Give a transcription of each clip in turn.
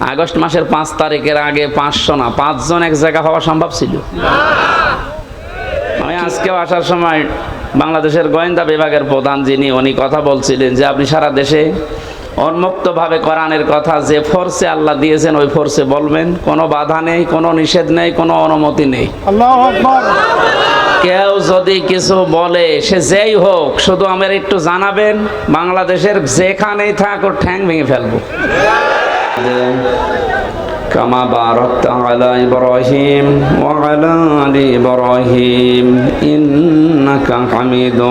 August মাসের পাঁচ তারিখের আগে পাঁচশো না পাঁচজন এক জায়গা হওয়া সম্ভব ছিল। আমি আজকেও আসার সময় বাংলাদেশের গোয়েন্দা বিভাগের প্রধান যিনি উনি কথা বলছিলেন যে আপনি সারা দেশে উন্মুক্তভাবে কোরআনের কথা যে ফোর্সে আল্লাহ দিয়েছেন ওই ফোর্সে বলবেন। কোনো বাধা নেই কোনো নিষেধ নেই কোনো অনুমতি নেই। কেউ যদি কিছু বলে সে যেই হোক শুধু আমার একটু জানাবেন বাংলাদেশের যেখানেই থাক ওর ঠ্যাং ভেঙে ফেলব। كما باركت على إبراهيم وعلى آل إبراهيم إنك حميد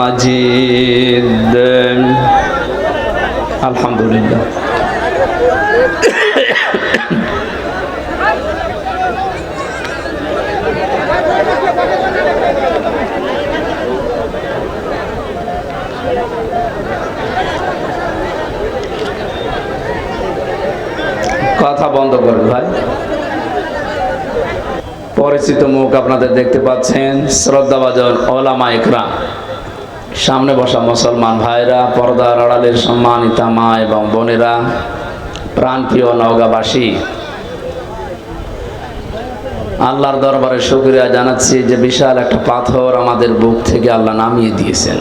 مجيد الحمد لله মুখ আপনাদের দেখতে পাচ্ছেন, শ্রদ্ধাভাজন ওলামা ইকরাম। সামনে বসা মুসলমান ভাইরা, পর্দার আড়ালের সম্মানিতা মা এবং বোনেরা, প্রাণপ্রিয় নওগাঁবাসী। আল্লাহর দরবারে শুক্রিয়া জানাচ্ছি যে বিশাল একটা পাথর আমাদের বুক থেকে আল্লাহ নামিয়ে দিয়েছেন।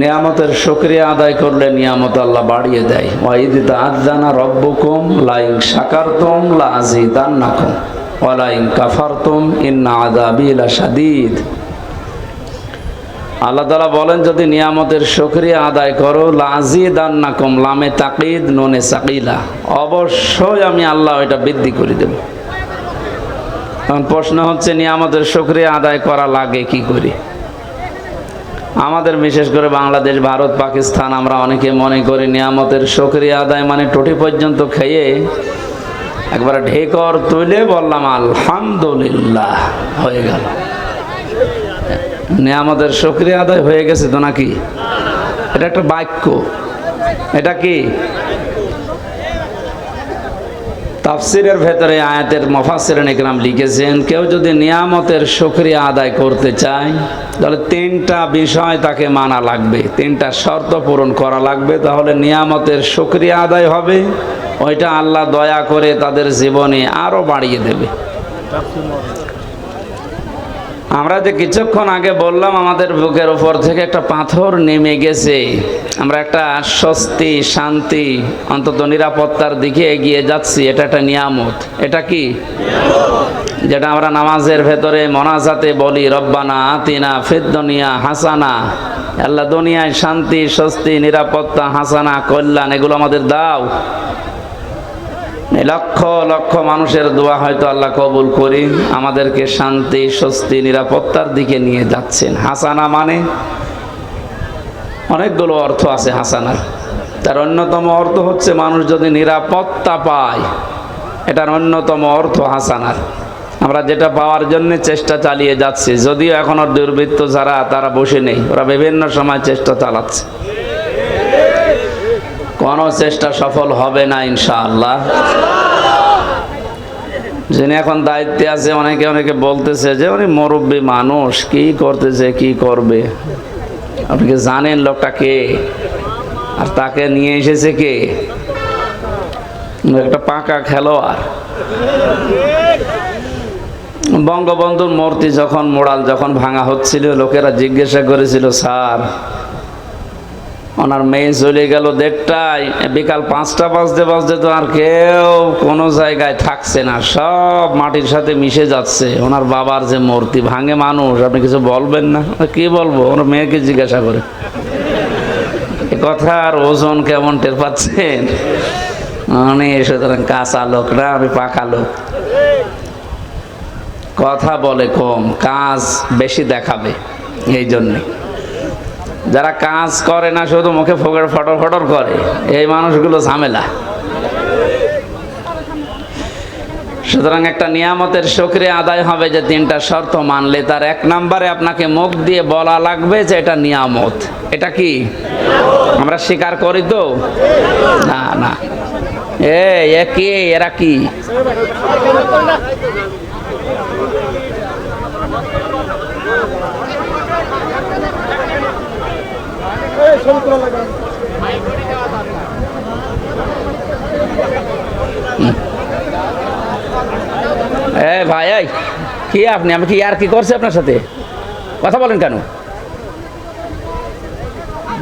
নিয়ামতের শুক্রিয়া আদায় করলে নিয়ামত আল্লাহ বাড়িয়ে দেয়। ওয়াইদ আদানা রব্বুকুম, লাইন শাকারতুম লা আযীদান্নাকুম ওয়া লাইন কাফারতুম, ইন্না আযাবি লাশাদীদ। আল্লাহ তাআলা বলেন, যদি নিয়ামতের শুকরিয়া আদায় করো লাযীদান্নাকুম লামে তাকিদ নুনে সাকিলা। অবশ্যই আমি আল্লাহ এটা বৃদ্ধি করে দেব। এখন প্রশ্ন হচ্ছে, নিয়ামতের শুকরিয়া আদায় করা লাগে কি করি? আমাদের বিশেষ করে বাংলাদেশ, ভারত, পাকিস্তান, আমরা অনেকে মনে করি, নিয়ামতের শুকরিয়া আদায় মানে টুটি পর্যন্ত খেয়ে একবার ঢেকর তুলে বললাম, আলহামদুলিল্লাহ, হয়ে গেল। আমাদের সক্রিয় আদায় হয়ে গেছে তো নাকি? এটা একটা বাক্য। এটা কি? তাফসিরের ভেতরে আয়াতের মফাসের নিকরাম লিখেছেন, কেউ যদি নিয়ামতের শুক্রিয়া আদায় করতে চায়, তাহলে তিনটা বিষয় তাকে মানা লাগবে, তিনটা শর্ত পূরণ করা লাগবে, তাহলে নিয়ামতের শুকরিয়া আদায় হবে, ওইটা আল্লাহ দয়া করে তাদের জীবনে আরও বাড়িয়ে দেবে। আমরা যে কিছুক্ষণ আগে বললাম, আমাদের বুকের উপর থেকে একটা পাথর নেমে গেছে। আমরা একটা স্বস্তি, শান্তি, অন্তত নিরাপত্তার দিকে এগিয়ে যাচ্ছি। এটা একটা নিয়ামত। এটা কি? যেটা আমরা নামাজের ভেতরে, মনাজাতে বলি, রব্বানা আতিনা ফিদ্দনিয়া হাসানা। আল্লাহ দুনিয়ায় শান্তি, স্বস্তি, নিরাপত্তা, হাসানা, কল্যাণ, এগুলো আমাদের দাও। লক্ষ লক্ষ মানুষের দোয়া হয়তো আল্লাহ কবুল করি, আমাদেরকে শান্তি, স্বস্তি, নিরাপত্তার দিকে নিয়ে যাচ্ছেন। হাসানা মানে? অনেকগুলো অর্থ আছে হাসানার। তার অন্যতম অর্থ হচ্ছে মানুষ যদি নিরাপত্তা পায়, এটার অন্যতম অর্থ হাসানার। আমরা যেটা পাওয়ার জন্য চেষ্টা চালিয়ে যাচ্ছি, যদিও এখনও দুর্বৃত্ত যারা, তারা বসে নেই। ওরা বিভিন্ন সময় চেষ্টা চালাচ্ছে। কোনো চেষ্টা সফল হবে না, ইনশাআল্লাহ। যিনি এখন দায়িত্বে আছে, অনেকে অনেকে বলতেছে যে, উনি মুরব্বী মানুষ, কি করতেছে, কি করবে? আপনি কি জানেন লোকটা কে? আর তাকে নিয়ে এসেছে কে? একটা পাকা খেলোয়াড়। বঙ্গবন্ধুর মূর্তি যখন, মোড়াল যখন ভাঙা হচ্ছিল, লোকেরা জিজ্ঞাসা করেছিল, স্যার ওনার মেয়ে চলে গেল দেড়টায়। বিকাল পাঁচটা বাজতে বাজতে তো আর কেউ কোনো জায়গায় থাকছে না। সব মাটির সাথে মিশে যাচ্ছে। ওনার বাবার যে মূর্তি, ভাঙে মানুষ, আপনি কিছু বলবেন না? কি বলব? ওনার মেয়েকে জিজ্ঞাসা করে। কথার ওজন কেমন টের পাচ্ছেন? উনি সুতরাং কাঁচা লোক না, আমি পাকা লোক। কথা বলে কম, কাজ বেশি দেখাবে, এই জন্যে। যারা কাজ করে না, শুধু মুখে ফোকর ফটর ফটর করে। এই মানুষগুলো ঝামেলা। সুতরাং একটা নিয়ামতের সক্রিয় আদায় হবে যে তিনটা শর্ত মানলে। তার এক নম্বরে আপনাকে মুখ দিয়ে বলা লাগবে যে এটা নিয়ামত। এটা কি? আমরা স্বীকার করি তো? না না। এ কি? এরা কি? এ ভাই কি আপনি? আমি কি আর কি করছি আপনার সাথে? কথা বলেন কেন?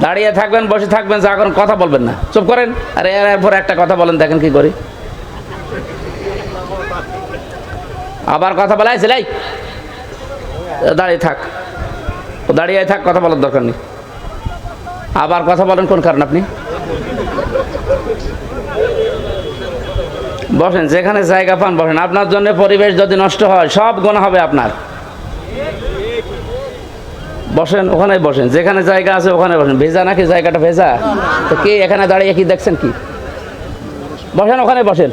দাঁড়িয়ে থাকবেন, বসে থাকবেন, যা করেন, কথা বলবেন না। চুপ করেন। আর এর এরপর একটা কথা বলেন, দেখেন কি করি। আবার কথা বলে আসে লাই দাঁড়িয়ে থাক। দাঁড়িয়ে থাক, কথা বলার দরকার নেই। আবার কথা বলেন, কোন কারণ আপনি? বসেন, যেখানে জায়গা পান বসেন। আপনার জন্য পরিবেশ যদি নষ্ট হয়, সব গোনা হবে আপনার। বসেন ওখানে বসেন। যেখানে জায়গা আছে, ওখানে বসেন। ভেজা নাকি জায়গাটা ভেজা? তো কে এখানে দাঁড়িয়ে কি দেখছেন কি? বসেন, ওখানে বসেন।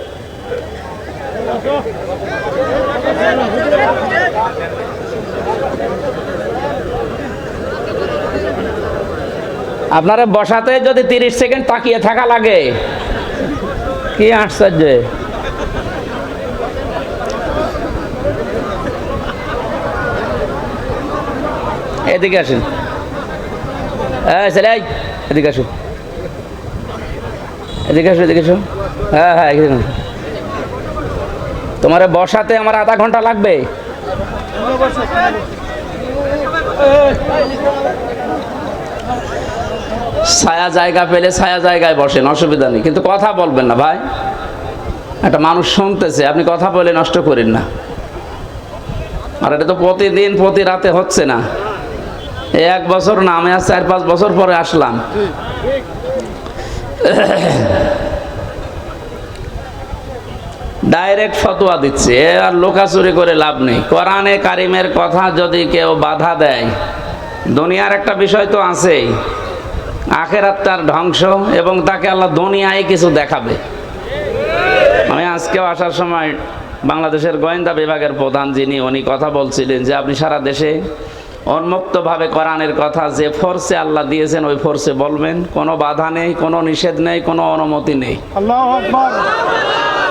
আপনারা বসাতে যদি তিরিশ সেকেন্ড তাকিয়ে থাকা লাগে। কি আশ্চর্য। এদিকে আসেন। হ্যাঁ ছেলে এদিকে আসুন এদিকে আসো এদিকে আসো। হ্যাঁ হ্যাঁ এদিকে আসো। তোমার বসাতে আমার আধা ঘণ্টা লাগবে। ছায়া জায়গা পেলে ছায়া জায়গায় বসেন, অসুবিধা নেই। কিন্তু কথা বলবেন না ভাই। একটা মানুষ শুনতেছে, আপনি কথা বলে নষ্ট করেন না। আর এটা তো প্রতিদিন, প্রতি রাতে হচ্ছে না। এক বছর না, আমি আজ চার পাঁচ বছর পরে আসলাম। ডাইরেক্ট ফতোয়া দিচ্ছে, এ আর লোকাচুরি করে লাভ নেই। কোরআনে কারিমের কথা যদি কেউ বাধা দেয়, দুনিয়ার একটা বিষয় তো আছেই। আখেরাত তার ধ্বংস এবং তাকে আল্লাহ দুনিয়ায় কিছু দেখাবে। আমি আজকেও আসার সময় বাংলাদেশের গোয়েন্দা বিভাগের প্রধান যিনি উনি কথা বলছিলেন যে আপনি সারা দেশে উন্মুক্তভাবে কোরআনের কথা যে ফোর্সে আল্লাহ দিয়েছেন ওই ফোর্সে বলবেন। কোনো বাধা নেই কোনো নিষেধ নেই কোনো অনুমতি নেই।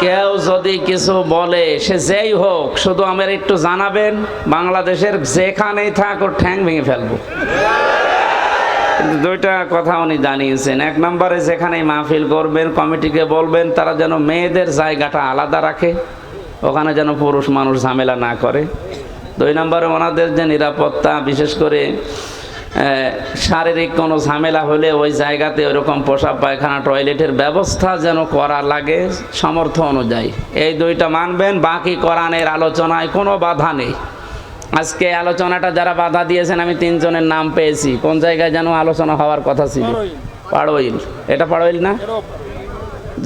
কেউ যদি কিছু বলে সে যেই হোক শুধু আমার একটু জানাবেন বাংলাদেশের যেখানেই থাক ওর ঠ্যাং ভেঙে ফেলব। দুইটা কথা উনি জানিয়েছেন। এক নম্বরে, যেখানেই মাহফিল করবেন, কমিটিকে বলবেন, তারা যেন মেয়েদের জায়গাটা আলাদা রাখে, ওখানে যেন পুরুষ মানুষ ঝামেলা না করে। দুই নম্বরে, ওনাদের যে নিরাপত্তা, বিশেষ করে শারীরিক কোনো ঝামেলা হলে ওই জায়গাতে ওরকম পোশাক, পায়খানা, টয়লেটের ব্যবস্থা যেন করা লাগে সামর্থ্য অনুযায়ী। এই দুইটা মানবেন, বাকি কোরআনের আলোচনায় কোনো বাধা নেই। আজকে আলোচনাটা যারা বাধা দিয়েছেন আমি তিনজনের নাম পেয়েছি। কোন জায়গায় যেন আলোচনা হওয়ার কথা ছিল? পাড়ইল। এটা পাড়ইল না?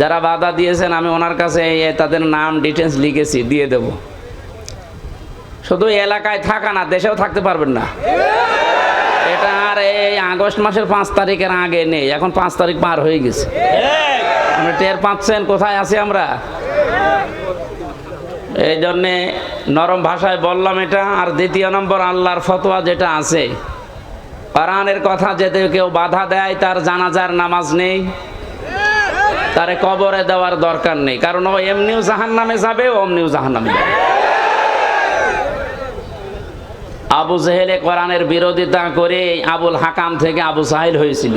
যারা বাধা দিয়েছেন আমি ওনার কাছে তাদের নাম ডিটেলস লিখেছি দিয়ে দেব। শুধু এলাকায় থাকা না দেশেও থাকতে পারবেন না। এটা আর এই আগস্ট মাসের পাঁচ তারিখের আগে নেই। এখন পাঁচ তারিখ পার হয়ে গেছে। আপনি টের পাচ্ছেন কোথায় আছি আমরা? এই জন্যে নরম ভাষায় বললাম এটা, আর দ্বিতীয় নম্বর আল্লাহর ফতোয়া যেটা আছে। কোরআনের কথা যেতে কেউ বাধা দেয়, তার জানাজার নামাজ নেই, তারে কবরে দেওয়ার দরকার নেই, কারণ ও এমনিও জাহান নামে যাবে অমনিও জাহান নামে যাবে। আবু জেহেলে কোরআনের বিরোধিতা করে আবুল হাকাম থেকে আবু সাহিল হয়েছিল।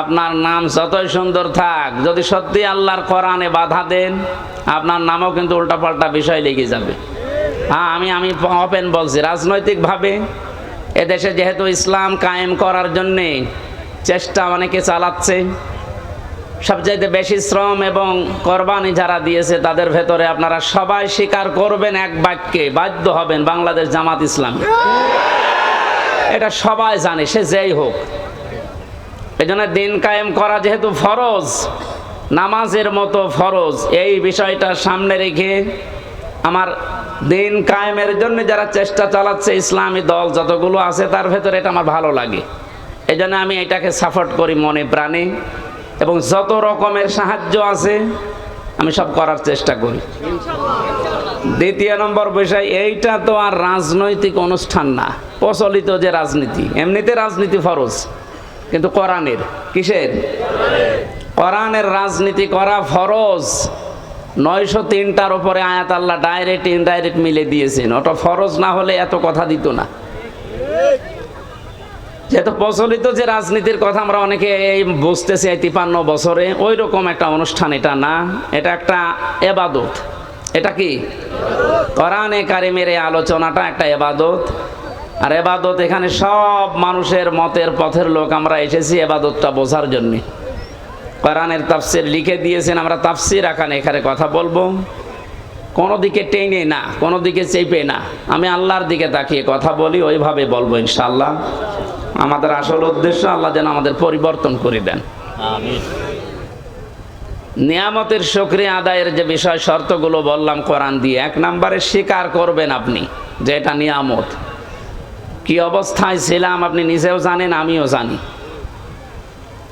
আপনার নাম যতই সুন্দর থাক, যদি সত্যি আল্লাহর কোরআনে বাধা দেন, আপনার নামও কিন্তু উল্টাপাল্টা বিষয় লেগে যাবে। হ্যাঁ আমি আমি ওপেন বলছি, রাজনৈতিকভাবে এদেশে যেহেতু ইসলাম কায়েম করার জন্যে চেষ্টা অনেকে চালাচ্ছে, সবচাইতে বেশি শ্রম এবং কোরবানি যারা দিয়েছে, তাদের ভেতরে আপনারা সবাই স্বীকার করবেন এক বাক্যে, বাধ্য হবেন বাংলাদেশ জামাত ইসলাম। এটা সবাই জানে, সে যেই হোক। এই জন্য দিন কায়েম করা যেহেতু ফরজ, নামাজের মতো ফরজ, এই বিষয়টা সামনে রেখে আমার দিন কায়েমের জন্য যারা চেষ্টা চালাচ্ছে ইসলামী দল যতগুলো আছে তার ভেতরে এটা আমার ভালো লাগে। এই জন্য আমি এটাকে সাপোর্ট করি মনে প্রাণে এবং যত রকমের সাহায্য আছে আমি সব করার চেষ্টা করি। দ্বিতীয় নম্বর বিষয়, এইটা তো আর রাজনৈতিক অনুষ্ঠান না, প্রচলিত যে রাজনীতি, এমনিতে রাজনীতি ফরজ। কিন্তু কোরআনের, কিসের? কোরআনের রাজনীতি করা ফরজ। নয়শো তিনটার ওপরে আয়াত আল্লাহ ডাইরেক্ট ইনডাইরেক্ট মিলে দিয়েছেন। ওটা ফরজ না হলে এত কথা দিত না। যেহেতু প্রচলিত যে রাজনীতির কথা আমরা অনেকে এই বুঝতেছি এই তিপান্ন বছরে ওই রকম একটা অনুষ্ঠান, এটা না। এটা একটা এবাদত। এটা কি? কোরআনে কারিমের এই আলোচনাটা একটা এবাদত। আর এবাদত এখানে সব মানুষের মতের পথের লোক আমরা এসেছি এবাদতটা বোঝার জন্যে। কোরআনের তাফসির লিখে দিয়েছেন আমরা তাফসির এখানে এখানে কথা বলব। কোনো দিকে টেনে না কোনো দিকে চেপে না। আমি আল্লাহর দিকে তাকিয়ে কথা বলি ওইভাবে বলব ইনশাল্লাহ আমাদের আসল উদ্দেশ্য আল্লাহ যেন আমাদের পরিবর্তন করে দেন। নিয়ামতের সক্রিয় আদায়ের যে বিষয় শর্তগুলো বললাম কোরআন দিয়ে এক নম্বরে স্বীকার করবেন আপনি যে এটা নিয়ামত। কি অবস্থায় ছিলাম আপনি নিজেও জানেন, আমিও জানি।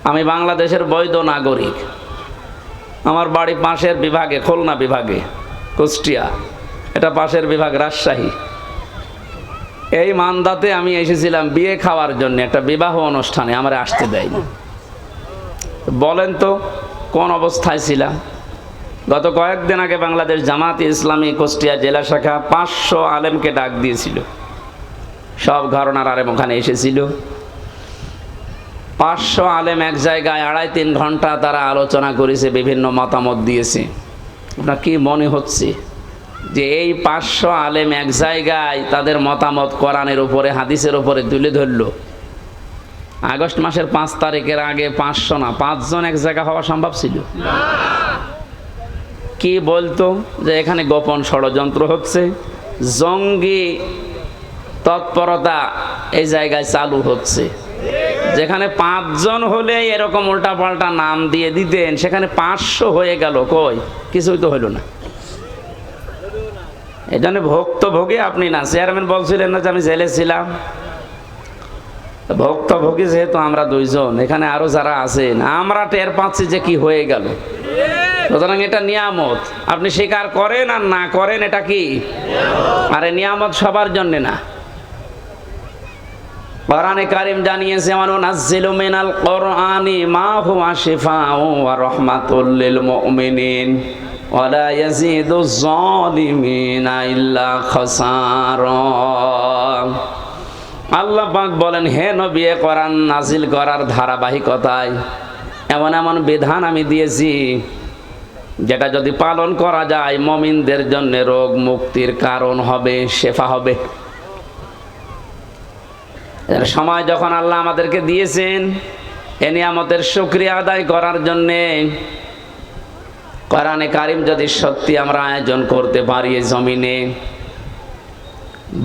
আমি বাংলাদেশের বৈধ নাগরিক। আমার বাড়ি পাশের বিভাগে, খুলনা বিভাগে, কুষ্টিয়া। এটা পাশের বিভাগ, রাজশাহী। এই মান্দাতে আমি এসেছিলাম বিয়ে খাওয়ার জন্য, একটা বিবাহ অনুষ্ঠানে, আমার আসতে দেয়নি। বলেন তো, কোন অবস্থায় ছিলাম? গত কয়েকদিন আগে বাংলাদেশ জামাত ইসলামী কুষ্টিয়া জেলা শাখা পাঁচশো আলেমকে ডাক দিয়েছিল। সব ঘরনার আলেম ওখানে এসেছিল। পাঁচশো আলেম এক জায়গায় আড়াই তিন ঘণ্টা তারা আলোচনা করেছে, বিভিন্ন মতামত দিয়েছে। আপনার কি মনে হচ্ছে যে এই পাঁচশো আলেম এক জায়গায় তাদের মতামত কোরআনের উপরে, হাদিসের উপরে তুলে ধরলো? আগস্ট মাসের পাঁচ তারিখের আগে পাঁচশো না, পাঁচজন এক জায়গা হওয়া সম্ভব ছিল? কি বলতো যে এখানে গোপন ষড়যন্ত্র হচ্ছে? জঙ্গি তৎপরতা এই জায়গায় চালু হচ্ছে। যেখানে পাঁচজন হলে এরকম উল্টাপাল্টা নাম দিয়ে দিতেন, সেখানে পাঁচশো হয়ে গেল, কই? কিছুই তো হইল না। এই জন্য ভক্তভোগী আপনি না, চেয়ারম্যান বলছিলেন না যে আমি জেলে ছিলাম। ভক্তভোগী যেহেতু আমরা দুইজন, এখানে আরও যারা আছেন, আমরা টের পাচ্ছি যে কি হয়ে গেল। সুতরাং এটা নিয়ামত। আপনি স্বীকার করেন আর না করেন, এটা কি? আরে নিয়ামত সবার জন্য না। কোরআনে কারিম জানিয়েছে আমার নাজ্জিলু মিনাল কোরআনি, মা হুয়া শিফাউ ওয়া রাহমাতুল লিল মুমিনিন, ওয়া লা ইয়াজিদু যালিমিনা ইল্লা খাসারা। আল্লাহ পাক বলেন, হে নবী কোরআন নাজিল করার ধারাবাহিকতায় এমন এমন বিধান আমি দিয়েছি, যেটা যদি পালন করা যায়, মমিনদের জন্য রোগ মুক্তির কারণ হবে, শেফা হবে। সময় যখন আল্লাহ আমাদেরকে দিয়েছেন, এ নিয়ামতের শুক্রিয়া আদায় করার জন্যে কোরআনে কারিম যদি সত্যি আমরা আয়োজন করতে পারি জমিনে,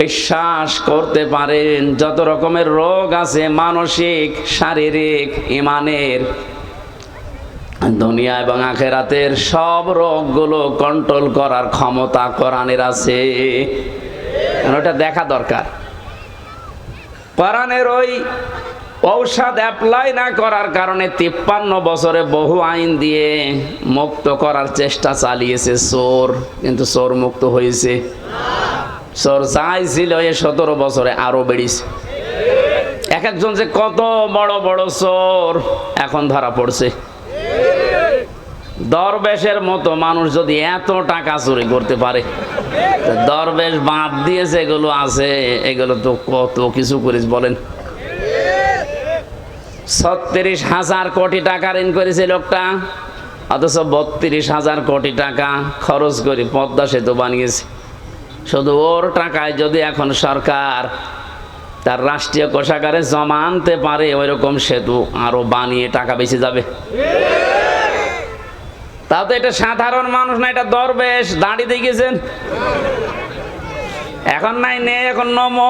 বিশ্বাস করতে পারেন, যত রকমের রোগ আছে, মানসিক, শারীরিক, ইমানের, দুনিয়া এবং আখেরাতের সব রোগগুলো কন্ট্রোল করার ক্ষমতা কোরআনের আছে। ওটা দেখা দরকার। কোরআনের ওই ঔষধ অ্যাপ্লাই না করার কারণে তিপ্পান্ন বছরে বহু আইন দিয়ে মুক্ত করার চেষ্টা চালিয়েছে চোর। কিন্তু চোর মুক্ত হয়েছে। চোর চাইছিল এ সতেরো বছরে আরও বেড়েছে এক একজন যে কত বড় বড় সোর এখন ধরা পড়ছে। দরবেশের মতো মানুষ যদি এত টাকা চুরি করতে পারে দরবেশ বাদ দিয়েছে এগুলো আছে, এগুলো তো কত কিছু করিস বলেন। ছত্রিশ হাজার কোটি টাকা ঋণ করেছে লোকটা, অথচ বত্রিশ হাজার কোটি টাকা খরচ করে পদ্মা সেতু বানিয়েছে। শুধু ওর টাকায় যদি এখন সরকার তার রাষ্ট্রীয় কোষাগারে জমা আনতে পারে ওই রকম সেতু আরও বানিয়ে টাকা বেঁচে যাবে। তাও তো এটা সাধারণ মানুষ না, এটা দরবেশ। দাঁড়িয়ে দেখেছেন? এখন নাই নে এখন নমো।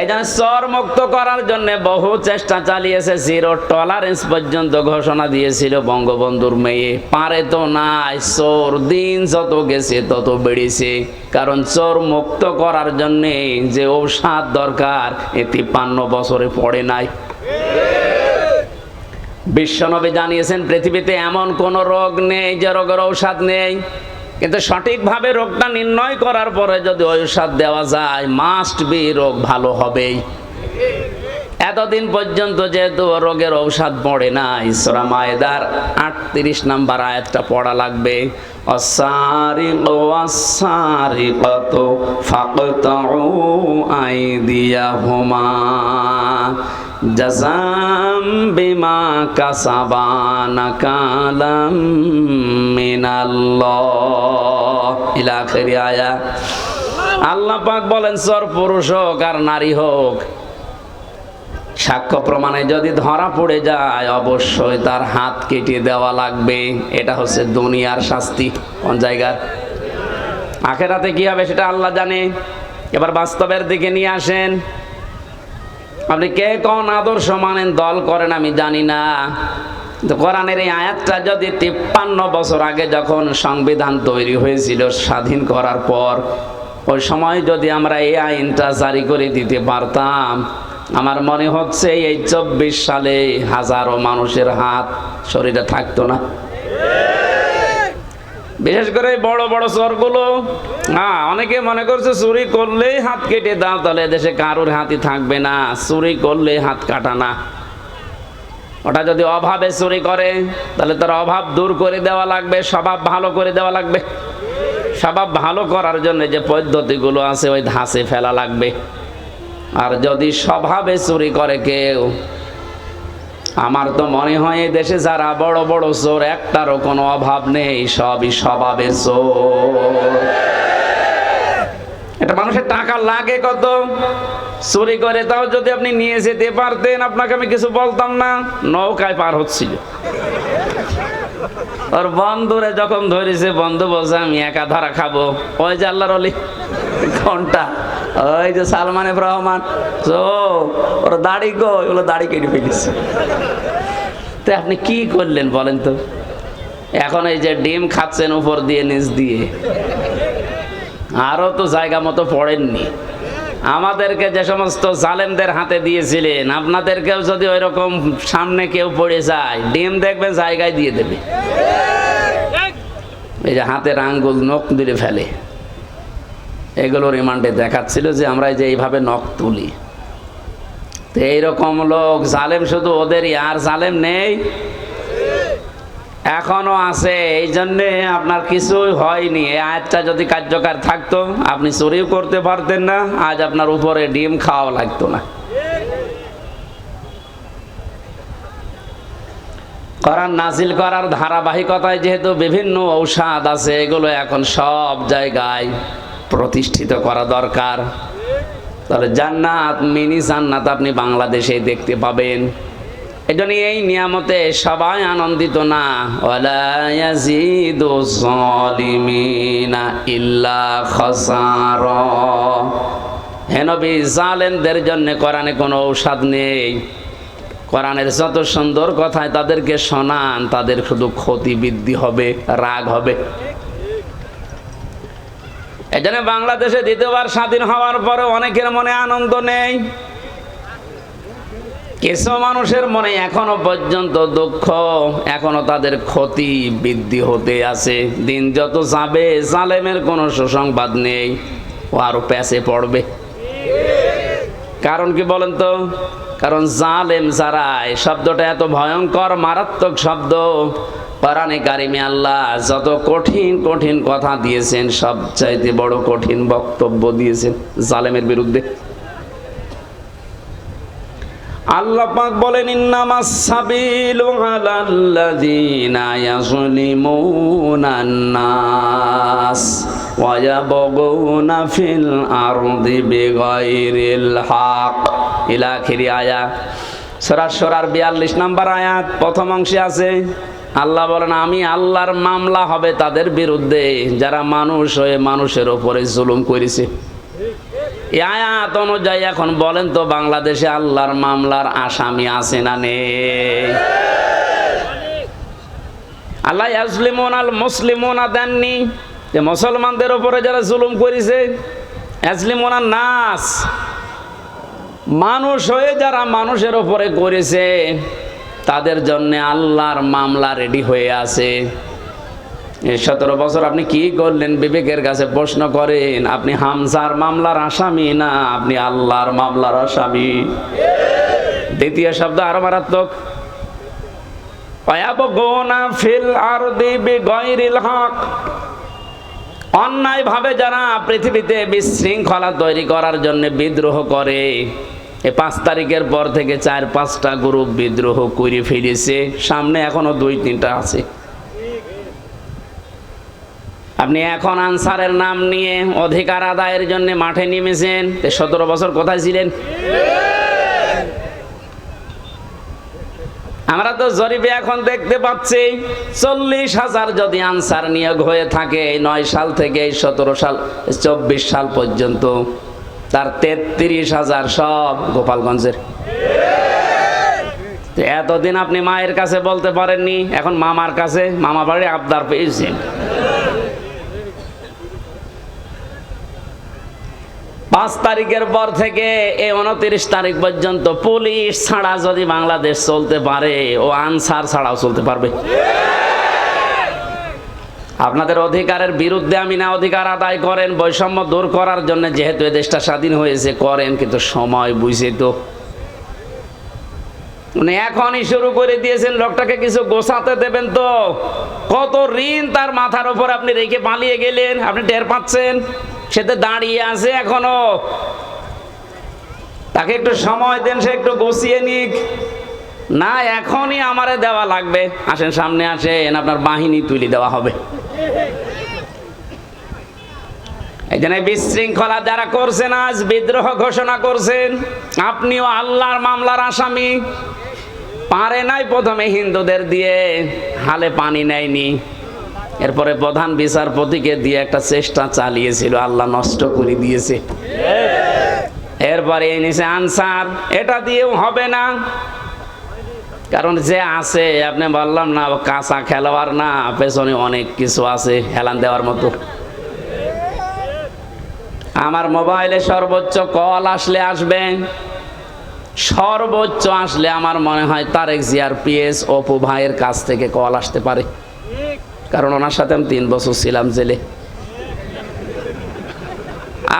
এই চর মুক্ত করার জন্য বহু চেষ্টা চালিয়েছে পর্যন্ত ঘোষণা দিয়েছিল বঙ্গবন্ধুর মেয়ে। পারে তো নাই, চোর দিন যত গেছে তত বেড়েছে। কারণ চোর মুক্ত করার জন্যে যে ঔষধ দরকার, এ তিপ্পান্ন বছরে পড়ে নাই। বিশ্বনবী জানিয়েছেন, পৃথিবীতে এমন কোন রোগ নেই যে রোগের ঔষধ নেই। কিন্তু সঠিকভাবে রোগটা নির্ণয় করার পরে যদি ঔষধ দেওয়া যায় মাস্ট বি রোগ ভালো হবেই। এতদিন পর্যন্ত যেহেতু রোগের ঔষধ পড়ে না ইসরা মায়েদার আটত্রিশ নাম্বার আয়াতটা পড়া লাগবে। ফাকতাউ আইদিয়াহুমা। জাজাম বিমা কাসাবানা কালাম মিনাল্লাহ ইলা আখিরি আয়া। আল্লাহ পাক বলেন সর পুরুষ হোক আর নারী হোক, সাক্ষ্য প্রমাণে যদি ধরা পড়ে যায়, অবশ্যই তার হাত কেটে দেওয়া লাগবে। এটা হচ্ছে দুনিয়ার শাস্তি কোন জায়গার? আখেরাতে কি হবে সেটা আল্লাহ জানে। এবার বাস্তবের দিকে নিয়ে আসেন। আপনি কে কোন আদর্শ মানেন, দল করেন আমি জানি না। কিন্তু কোরআনের এই আয়াতটা যদি তিপ্পান্ন বছর আগে যখন সংবিধান তৈরি হয়েছিল স্বাধীন করার পর, ওই সময় যদি আমরা এই আইনটা জারি করে দিতে পারতাম, আমার মনে হচ্ছে এই চব্বিশ সালে হাজারো মানুষের হাত শরীরে থাকতো না। বিশেষ করে বড় বড় চরগুলো হ্যাঁ অনেকে মনে করছে চুরি করলেই হাত কেটে দাও, তাহলে দেশে কারোর হাতি থাকবে না। চুরি করলে হাত কাটা না। ওটা যদি অভাবে চুরি করে, তাহলে তার অভাব দূর করে দেওয়া লাগবে, স্বভাব ভালো করে দেওয়া লাগবে। স্বভাব ভালো করার জন্য যে পদ্ধতিগুলো আছে, ওই ধাসে ফেলা লাগবে। আর যদি স্বভাবে চুরি করে কেউ আমার তো মনে হয় এই দেশে যারা বড় বড় চোর, একটারও কোনো অভাব নেই, সবই স্বভাবে চোর। এটা মানুষের টাকা লাগে কত? চুরি করে তাও যদি আপনি নিয়ে যেতে পারতেন, আপনাকে আমি কিছু বলতাম না। নৌকায় পার হচ্ছিল। ওর বন্ধুরে যখন ধরেছে, বন্ধু বলছে, আমি একা ধরা খাব। ওই যে আল্লাহর অলি, ঘণ্টা। ওই যে সালমান রহমান। তো ওর দাড়ি গো ওগুলো দাড়ি কেটে ফেলেছে। তো আপনি কি করলেন বলেন তো? এখন এই যে ডিম খাচ্ছেন উপর দিয়ে, নিচ দিয়ে। আরও তো জায়গা মতো পড়েননি। আমাদেরকে যে সমস্ত জালেমদের হাতে দিয়েছিলেন, আপনাদেরকেও যদি ওই রকম সামনে কেউ পড়ে যায়, ডিম দেখবেন জায়গায় দিয়ে দেবে। এই যে হাতের আঙ্গুল নখ দিলে ফেলে। এগুলো রিমান্ডে দেখাচ্ছিল যে আমরা যে এইভাবে নখ তুলি। তো এইরকম লোক, জালেম শুধু ওদেরই, আর জালেম নেই। এখনও আছে এই জন্যে আপনার কিছুই হয়নি। এই আয়াতটা যদি কার্যকর থাকতো, আপনি চুরিও করতে পারতেন না, আজ আপনার উপরে ডিম খাওয়া লাগতো না। করার নাজিল করার ধারাবাহিকতায় যেহেতু বিভিন্ন ঔষধ আছে, এগুলো এখন সব জায়গায় প্রতিষ্ঠিত করা দরকার। তাহলে জান্নাত, মিনি জান্নাত আপনি বাংলাদেশে দেখতে পাবেন। এই জন্য এই নিয়ামতে সবাই আনন্দিত না। ইল্লা খাসারা। হে নবী, জালেমদের জন্য কোরআনে কোনো ঔষধ নেই। কোরআনের যত সুন্দর কথায় তাদেরকে শোনান, তাদের শুধু ক্ষতি বৃদ্ধি হবে, রাগ হবে। এজন্য বাংলাদেশে দ্বিতীয়বার স্বাধীন হওয়ার পরে অনেকের মনে আনন্দ নেই। কিছু মানুষের মনে এখনও পর্যন্ত দুঃখ, এখনও তাদের ক্ষতি বৃদ্ধি হতে আছে। দিন যত যাবে, জালেমের কোনো সুসংবাদ নেই, ও আরও প্যাসে পড়বে। কারণ কি বলেন তো? কারণ জালেম যারা শব্দটা এত ভয়ঙ্কর, মারাত্মক শব্দ। কোরআনে কারিমে আল্লাহ যত কঠিন কঠিন কথা দিয়েছেন, সবচাইতে বড় কঠিন বক্তব্য দিয়েছেন জালেমের বিরুদ্ধে। আল্লাহ পাক বলেন ইন্নামাস সাবিলু আলাল্লাযিনা ইয়াযলিমুনা নাস ওয়া ইয়াবগুনা ফিল আরদি বিগাইরিল হক। ইলা আখিরি আয়া। সূরা সূরার 42 নম্বর আয়াত, প্রথম অংশে আছে আল্লাহ বলেন, আমি আল্লাহর মামলা হবে তাদের বিরুদ্ধে। যারা মানুষ হয়ে মানুষের ওপরে জুলুম করেছে। আয়াত অনুযায়ী এখন বলেন তো, বাংলাদেশে আল্লাহর মামলার আসামি আছে না নেই? আল্লাহ মুসলিমোনা দেননি? যে মুসলমানদের ওপরে যারা জুলুম করেছে নাস মানুষ হয়ে যারা মানুষের ওপরে করেছে তাদের জন্য আল্লাহর মামলা রেডি হয়ে আছে। সতেরো বছর আপনি কি করলেন? বিবেকের কাছে প্রশ্ন করেন, আপনি হামজার মামলার আসামি না, আপনি আল্লাহর মামলার আসামি। দ্বিতীয় শব্দ আরও মারাত্মক। ফিল বিগয়রিল হক। অন্যায় ভাবে যারা পৃথিবীতে বিশৃঙ্খলা তৈরি করার জন্য বিদ্রোহ করে এই পাঁচ তারিখের পর থেকে চার পাঁচটা গ্রুপ বিদ্রোহ করে ফেলেছে। সামনে এখনও দুই তিনটা আছে। আপনি এখন আনসারের নাম নিয়ে অধিকার আদায়ের জন্য মাঠে নেমেছেন। সতেরো বছর কোথায় ছিলেন? আমরা তো জরিপে এখন দেখতে পাচ্ছি, চল্লিশ হাজার যদি আনসার নিয়োগ হয়ে থাকে এই নয় সাল থেকে এই সতেরো সাল, চব্বিশ সাল পর্যন্ত। তার তেত্রিশ হাজার সব গোপালগঞ্জের। এতদিন আপনি মায়ের কাছে বলতে পারেননি, এখন মামার কাছে, মামা বাড়ি আবদার পেয়েছেন। পাঁচ তারিখের পর থেকে এই উনত্রিশ তারিখ পর্যন্ত পুলিশ ছাড়া যদি বাংলাদেশ চলতে পারে, ও আনসার ছাড়াও চলতে পারবে। আপনাদের অধিকারের বিরুদ্ধে আমি না অধিকার আদায় করেন, বৈষম্য দূর করার জন্য যেহেতু এ দেশটা স্বাধীন হয়েছে, করেন, কিন্তু সময় বুঝে তো। মানে এখনই শুরু করে দিয়েছেন, লোকটাকে কিছু গোছাতে দেবেন তো। কত ঋণ তার মাথার উপর আপনি রেখে পালিয়ে গেলেন, আপনি টের পাচ্ছেন? সেতে দাঁড়িয়ে আছে এখনও। তাকে একটু সময় দেন, সে একটু গুছিয়ে নিক। না, এখনই আমারে দেওয়া লাগবে। আসেন, সামনে আসেন, আপনার বাহিনী তুলে দেওয়া হবে। জন্য বিশৃঙ্খলা যারা করছেন আজ বিদ্রোহ ঘোষণা করছেন। আপনিও আল্লাহর মামলার আসামি। পারে নাই প্রথমে হিন্দুদের দিয়ে হালে পানি নেয়নি। এরপরে প্রধান বিচারপতিকে দিয়ে একটা চেষ্টা চালিয়েছিল আল্লাহ নষ্ট করে দিয়েছে। এরপরে এনেছে আনসার এটা দিয়েও হবে না। কারণ যে আছে, আপনি বললাম না, কাঁচা খেলোয়াড় না, পেছনে অনেক কিছু আছে, হেলান দেওয়ার মতো। আমার মোবাইলে সর্বোচ্চ কল আসলে আসবে। সর্বোচ্চ আসলে আমার মনে হয় তারেক জিয়ার পিএস অপু ভাইয়ের কাছ থেকে কল আসতে পারে। কারণ ওনার সাথে আমি তিন বছর ছিলাম জেলে।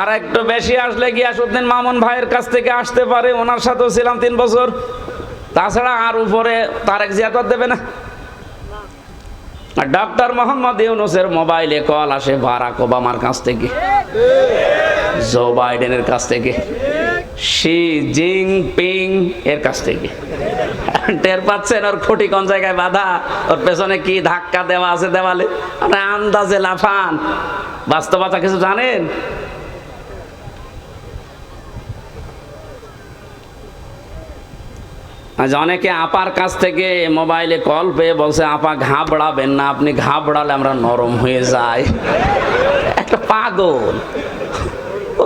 আর একটু বেশি আসলে গিয়াসুদ্দিন মামুন ভাইয়ের কাছ থেকে আসতে পারে, ওনার সাথেও ছিলাম তিন বছর। তাছাড়া আর উপরে তারেক জিয়া তো দেবে না। আর ডক্টর মোহাম্মদ ইউনুসের মোবাইলে কল আসে বারাক ওবামার কাছ থেকে, জো বাইডেনের কাছ থেকে, শি জিং পিং এর কাছ থেকে। টের পাচ্ছেন ওর খুঁটি কোন জায়গায় বাধা? ওর পেছনে কি ধাক্কা দেওয়া আছে দেওয়ালে? আপনি আন্দাজে লাফান। বাস্তবতা কিছু জানেন? অনেকে আপার কাছ থেকে মোবাইলে কল পেয়ে বলছে, আপা, ঘাবড়াবেন না, আপনি ঘাবড়ালে আমরা নরম হয়ে যাই। একটা পাগল।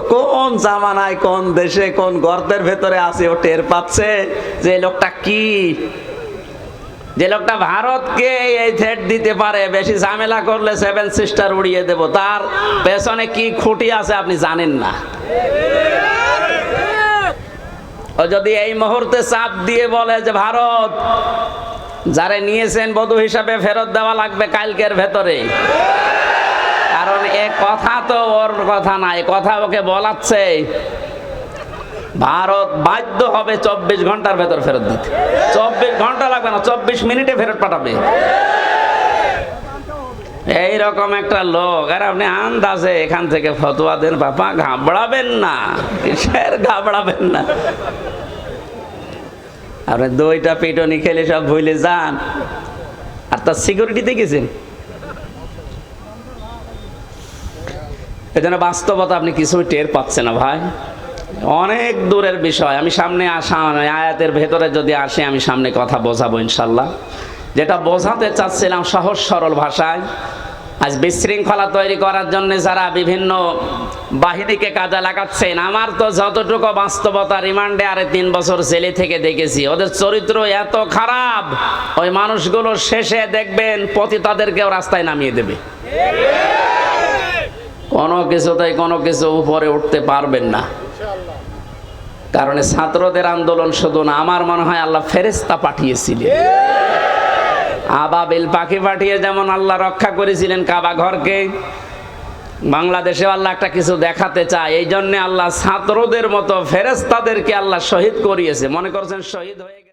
কোন জামানায়, কোন দেশে, কোন গর্তের ভেতরে আছে, ও টের পাচ্ছে যে লোকটা কি? যে লোকটা ভারতকে এই থ্রেট দিতে পারে, বেশি ঝামেলা করলে সেভেন সিস্টার উড়িয়ে দেব। তার পেছনে কি খুঁটি আছে আপনি জানেন না? ও যদি এই মুহূর্তে চাপ দিয়ে বলে যে ভারত, যারে নিয়েছেন বধূ হিসাবে ফেরত দেওয়া লাগবে কালকের ভেতরে। কারণ এ কথা তো ওর কথা না, এ কথা ওকে বলাচ্ছে, ভারত বাধ্য হবে চব্বিশ ঘণ্টার ভেতর ফেরত দিতে। চব্বিশ ঘণ্টা লাগবে না, চব্বিশ মিনিটে ফেরত পাঠাবে। এই রকম একটা লোক, আর আপনি আন্দাজে এখান থেকে ফতোয়া দেন বাবা ঘাবড়াবেন না, কিসের ঘাবড়াবেন না। আপনি দইটা পেটনি খেলে সব ভুলে যান। আর তার সিকিউরিটিতে গেছেন এজন্য বাস্তবতা আপনি কিছুই টের পাচ্ছেন না ভাই। অনেক দূরের বিষয়, আমি সামনে আসা আয়াতের ভেতরে যদি আসে, আমি সামনে কথা বোঝাবো ইনশাল্লাহ। যেটা বোঝাতে চাচ্ছিলাম সহজ সরল ভাষায় আজ বিশৃঙ্খলা তৈরি করার জন্য যারা বিভিন্ন বাহিনীকে কাজে লাগাচ্ছেন, আমার তো যতটুকু বাস্তবতা রিমান্ডে আরে তিন বছর জেলে থেকে দেখেছি, ওদের চরিত্র এত খারাপ, ওই মানুষগুলো শেষে দেখবেন পতিতাদেরকেও রাস্তায় নামিয়ে দেবে। কোনো কিছুতেই কোনো কিছু উপরে উঠতে পারবেন না। কারণ ছাত্রদের আন্দোলন শুধু না, আমার মনে হয় আল্লাহ ফেরেস্তা পাঠিয়েছিলেন। আবাবিল পাখি পাঠিয়ে যেমন আল্লাহ রক্ষা করেছিলেন কাবা ঘরকে, বাংলাদেশে আল্লাহ একটা কিছু দেখাতে চায়। এই জন্য আল্লাহ ছাত্রদের মতো ফেরেস্তাদেরকে আল্লাহ শহীদ করিয়েছে। মনে করছেন শহীদ হয়ে